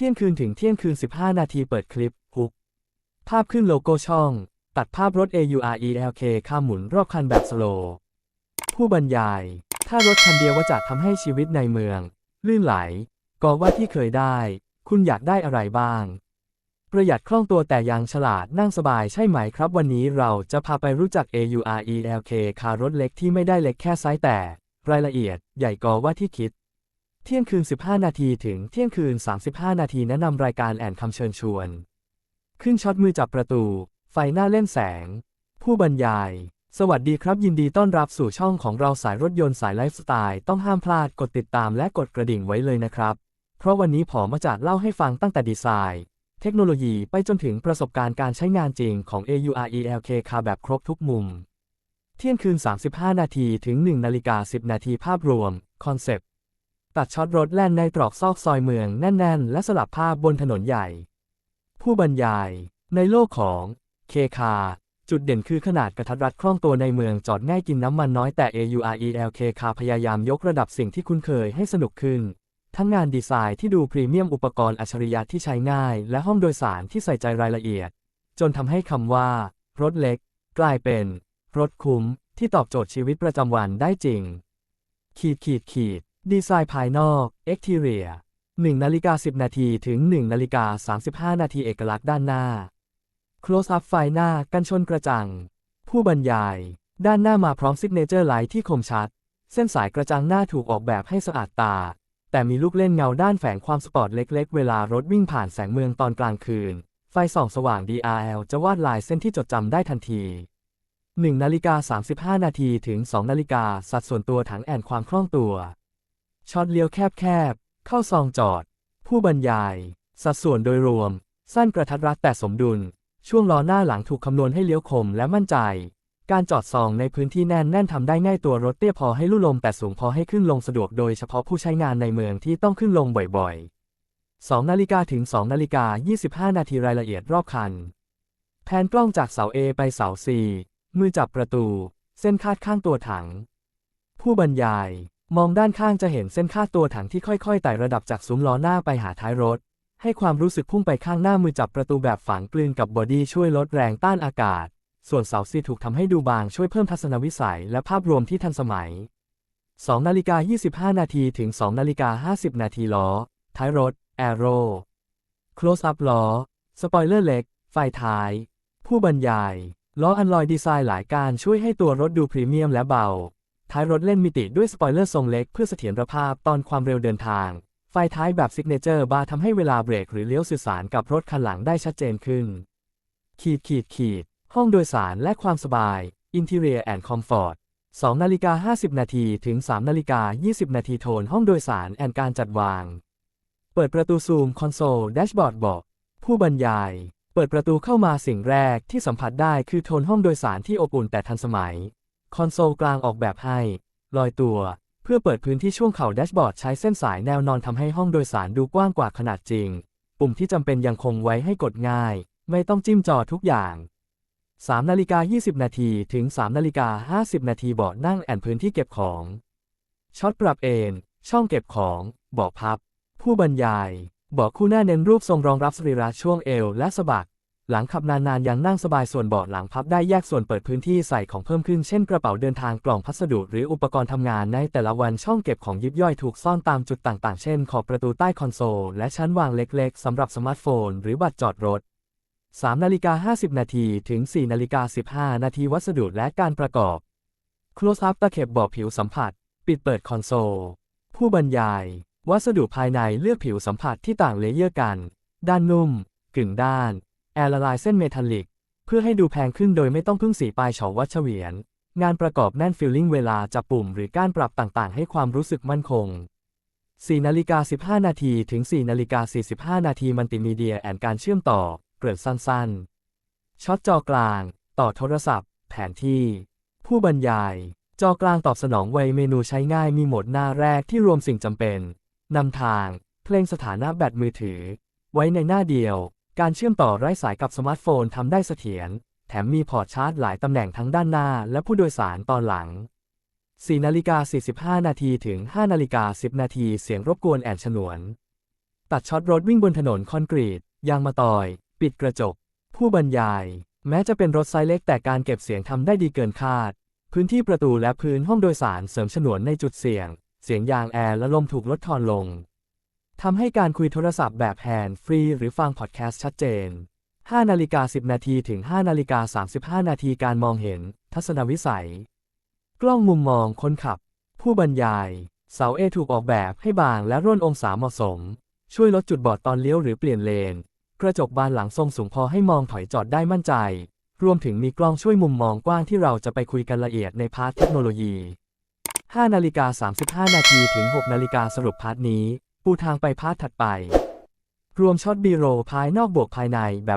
ที่ยงคืนถึงเที่ยงคืน 15 นาทีเปิดคลิปฮุก ภาพขึ้นโลโก้ช่อง ตัดภาพรถ AURELK ข้ามหมุนรอบคันแบบสโลว์ผู้บรรยาย ถ้ารถคันเดียวว่าจะทำให้ชีวิตในเมือง ลื่นไหล ก็ว่าที่เคยได้ คุณอยากได้อะไรบ้าง ประหยัดคล่องตัวแต่ยังฉลาดนั่งสบายใช่ไหมครับ วันนี้เราจะพาไปรู้จัก AURELK คารถเล็กที่ไม่ได้เล็กแค่ไซส์แต่ รายละเอียดใหญ่กว่าว่าที่คิด เที่ยงคืน 15 นาทีถึงเที่ยงคืน 35 นาทีแนะนำรายการแอนคำเชิญชวน ขึ้นช็อตมือจับประตู ไฟหน้าเล่นแสง ผู้บรรยาย สวัสดีครับยินดีต้อนรับสู่ช่องของเราสายรถยนต์สายไลฟ์สไตล์ต้องห้ามพลาดกดติดตามและกดกระดิ่งไว้เลยนะครับ เพราะวันนี้ผมมาจัดเล่าให้ฟังตั้งแต่ดีไซน์ เทคโนโลยีไปจนถึงประสบการณ์การใช้งานจริงของ AURELK คาแบบครบทุกมุม เที่ยงคืน 35 นาทีถึง 1 นาฬิกา 10 นาทีภาพรวม คอนเซป ตัดช็อตรถแล่นในตรอกซอกซอยเมืองแน่น ๆ และสลับภาพบนถนนใหญ่ ผู้บรรยาย ในโลกของเคคาจุดเด่นคือขนาดกระทัดรัดคล่องตัวในเมืองจอดง่ายกินน้ำมันน้อยแต่ AURELK คาพยายามยกระดับสิ่งที่คุ้นเคยให้สนุกขึ้น ทั้งงานดีไซน์ที่ดูพรีเมียมอุปกรณ์อัจฉริยะที่ใช้ง่าย และห้องโดยสารที่ใส่ใจรายละเอียด จนทำให้คำว่า รถเล็ก กลายเป็น รถคุ้ม ที่ตอบโจทย์ชีวิตประจำวันได้จริง ขีดขีดขีด ดีไซน์ภายนอก Exterior 1นาฬิกา10 นาทีถึง 1นาฬิกา35 นาทีเอกลักษณ์ด้านหน้า Close up ไฟหน้ากันชนกระจัง ผู้บรรยาย ด้านหน้ามาพร้อมซิกเนเจอร์ไลท์ที่คมชัด เส้นสายกระจังหน้าถูกออกแบบให้สะอาดตา แต่มีลูกเล่นเงาด้านแฝงความสปอร์ตเล็กๆ เวลารถวิ่งผ่านแสงเมืองตอนกลางคืน ไฟส่องสว่าง DRL จะวาดลายเส้นที่จดจำได้ทันที1นาฬิกา35 นาทีถึง 2 นาฬิกาสัดส่วนตัวถังแอนความคล่องตัว ช็อตเลี้ยวแคบๆ เข้าซองจอด ผู้บรรยาย สัดส่วนโดยรวม สั้นกระทัดรัดแต่สมดุล ช่วงล้อหน้าหลังถูกคำนวณให้เลี้ยวคมและมั่นใจ การจอดซองในพื้นที่แน่นแน่นทำได้ง่ายตัวรถเตี้ยพอให้ลู่ลมแต่สูงพอให้ขึ้นลงสะดวกโดยเฉพาะผู้ใช้งานในเมืองที่ต้องขึ้นลงบ่อยๆ2นาฬิกาถึง2นาฬิกา25 นาทีรายละเอียดรอบคัน แผนกล้องจากเสา A ไปเสา C มือจับประตู เส้นคาดข้างตัวถัง ผู้บรรยาย มองด้านข้างจะเห็นเส้นคาตัวถังที่ค่อยๆไต่ระดับจากซุ้มล้อหน้าไปหาท้ายรถ ให้ความรู้สึกพุ่งไปข้างหน้ามือจับประตูแบบฝังกลืนกับบอดี้ช่วยลดแรงต้านอากาศ ส่วนเสาซีถูกทำให้ดูบางช่วยเพิ่มทัศนวิสัยและภาพรวมที่ทันสมัย2นาฬิกา25 นาทีถึง2นาฬิกา50 นาทีล้อ ท้ายรถ แอโร่ close up ล้อ สปอยเลอร์เล็ก ไฟท้าย ผู้บรรยาย ล้ออันลอยดีไซน์หลายการช่วยให้ตัวรถดูพรีเมียมและเบา ท้ายรถเล่นมิติด้วยสปอยเลอร์ทรงเล็กเพื่อเสถียรภาพตอนความเร็วเดินทาง ไฟท้ายแบบซิกเนเจอร์บาร์ทำให้เวลาเบรกหรือเลี้ยวสื่อสารกับรถคันหลังได้ชัดเจนขึ้น ขีดขีดขีด ห้องโดยสารและความสบาย Interior and Comfort 2นาฬิกา50 นาทีถึง3นาฬิกา20 นาทีโทนห้องโดยสารแอนการจัดวาง เปิดประตูซูมคอนโซลแดชบอร์ดบอก ผู้บรรยาย เปิดประตูเข้ามาสิ่งแรกที่สัมผัสได้คือโทนห้องโดยสารที่อบอุ่นแต่ทันสมัย คอนโซลกลางออกแบบให้ ลอยตัว เพื่อเปิดพื้นที่ช่วงเข่าแดชบอร์ดใช้เส้นสายแนวนอนทำให้ห้องโดยสารดูกว้างกว่าขนาดจริง ปุ่มที่จำเป็นยังคงไว้ให้กดง่าย ไม่ต้องจิ้มจอทุกอย่าง3นาฬิกา20 นาทีถึง3นาฬิกา50 นาทีเบาะนั่งแอนพื้นที่เก็บของช็อตปรับเอนช่องเก็บของเบาะพับ ผู้บรรยายเบาะคู่หน้าเน้นรูปทรงรองรับสรีระช่วงเอวและสะบัก หลังขับนานๆยังนั่งสบายส่วนเบาะหลังพับได้แยกส่วนเปิดพื้นที่ใส่ของเพิ่มขึ้นเช่นกระเป๋าเดินทางกล่องพัสดุหรืออุปกรณ์ทำงานในแต่ละวันช่องเก็บของยิบย่อยถูกซ่อนตามจุดต่างๆ เช่น ขอบประตูใต้คอนโซล และชั้นวางเล็กๆสำหรับสมาร์ทโฟน หรือบัตรจอดรถ3นาฬิกา50 นาทีถึง4นาฬิกา15 นาทีวัสดุและการประกอบ Close up ตะเข็บเบาะผิวสัมผัส ปิดเปิดคอนโซล ผู้บรรยาย วัสดุภายในเลือกผิวสัมผัสที่ต่างเลเยอร์กัน ด้านนุ่ม กึ่งด้าน แอร์ละลายเส้นเมทัลลิก เพื่อให้ดูแพงขึ้นโดยไม่ต้องพึ่งสีปลายเฉาวัดเฉวียน งานประกอบแน่นฟิลลิ่งเวลาจับปุ่มหรือการปรับต่างๆ ให้ความรู้สึกมั่นคง4นาฬิกา15 นาทีถึง4นาฬิกา45 นาทีมัลติมีเดียแอนการเชื่อมต่อ เกริ่นสั้นๆ ช็อตจอกลาง ต่อโทรศัพท์ แผนที่ ผู้บรรยาย จอกลางตอบสนองไวเมนูใช้ง่ายมีโหมดหน้าแรกที่รวมสิ่งจำเป็น นำทาง เพลงสถานะแบตมือถือ ไว้ในหน้าเดียว การเชื่อมต่อไร้สายกับสมาร์ทโฟนทำได้เสถียร แถมมีพอร์ตชาร์จหลายตำแหน่งทั้งด้านหน้าและผู้โดยสารตอนหลัง 4นาฬิกา45 นาทีถึง 5นาฬิกา10 นาทีเสียงรบกวนแอนฉนวน ตัดช็อตรถวิ่งบนถนนคอนกรีต ยางมะตอย ปิดกระจก ผู้บรรยาย แม้จะเป็นรถไซส์เล็กแต่การเก็บเสียงทำได้ดีเกินคาด พื้นที่ประตูและพื้นห้องโดยสารเสริมฉนวนในจุดเสี่ยง เสียงยางแอร์และลมถูกลดทอนลง ทำให้การคุยโทรศัพท์แบบแฮนด์ฟรีหรือฟังพอดแคสต์ชัดเจน 5 นาฬิกา 10 นาทีถึง 5 นาฬิกา 35 นาทีการมองเห็น ทัศนวิสัย กล้องมุมมองคนขับ ผู้บรรยาย เสาเอถูกออกแบบให้บางและร่วนองศาเหมาะสม ช่วยลดจุดบอดตอนเลี้ยวหรือเปลี่ยนเลน กระจกบานหลังทรงสูงพอให้มองถอยจอดได้มั่นใจ รวมถึงมีกล้องช่วยมุมมองกว้างที่เราจะไปคุยกันละเอียดในพาร์ทเทคโนโลยี 5 นาฬิกา 35 นาทีถึง 6 นาฬิกาสรุปพาร์ทนี้ ปูทางไปพาร์ทถัดไป รวมช็อตบีโรภายนอกบวกภายในแบบ